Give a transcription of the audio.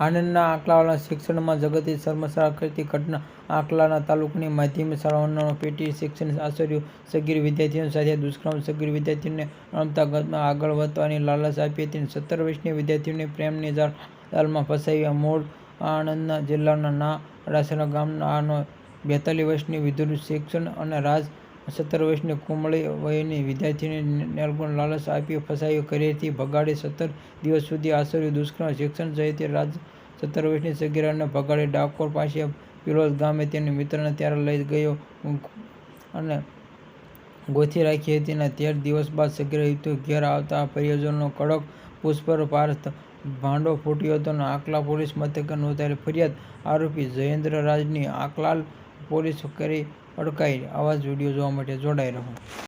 આણંદના આંકલાવાળા શિક્ષણમાં જગતથી શર્મસાર કરતી ઘટના. આંકલાના તાલુકાની માધ્યમિક શાળાઓના પેટી શિક્ષણ આશ્ચર્ય સગીર વિદ્યાર્થીઓ સાથે દુષ્કર્મ સગીર વિદ્યાર્થીને રમતગમતમાં આગળ વધવાની લાલચ આપી હતી સત્તર વર્ષની વિદ્યાર્થીઓની પ્રેમની જાળમાં ફસાવી મૂળ આણંદના જિલ્લાના ના રાસણા ગામના આનો બેતાલીસ વર્ષની વિધુર શિક્ષણ અને રાજ સત્તર વર્ષની કુમળી વયની વિદ્યાર્થીને નેલગુણ લાલચ આપી ફસાવી ઘરેથી ભગાડી સત્તર દિવસ સુધી આચર્યું દુષ્કર્મ શિક્ષણ સહિત રાજ સત્તર વર્ષની સગીરાને ભગાડી ડાકોર પાસે પિલોદ ગામે તેની મિત્રને ત્યારે લઈ ગયો અને ગોથી રાખી હતી અને તેર દિવસ બાદ સગીરા યુવતી ઘેર આવતા પરિયોજનનો કડક પુષ્પર બાદ ભાંડો ફૂટ્યો હતો અને આકલા પોલીસ મથકે નોંધાયેલી ફરિયાદ આરોપી જયેન્દ્ર રાજની આંકલાવ પોલીસે કરી અટકાયત આવા જ વીડિયો જોવા માટે જોડાઈ રહો.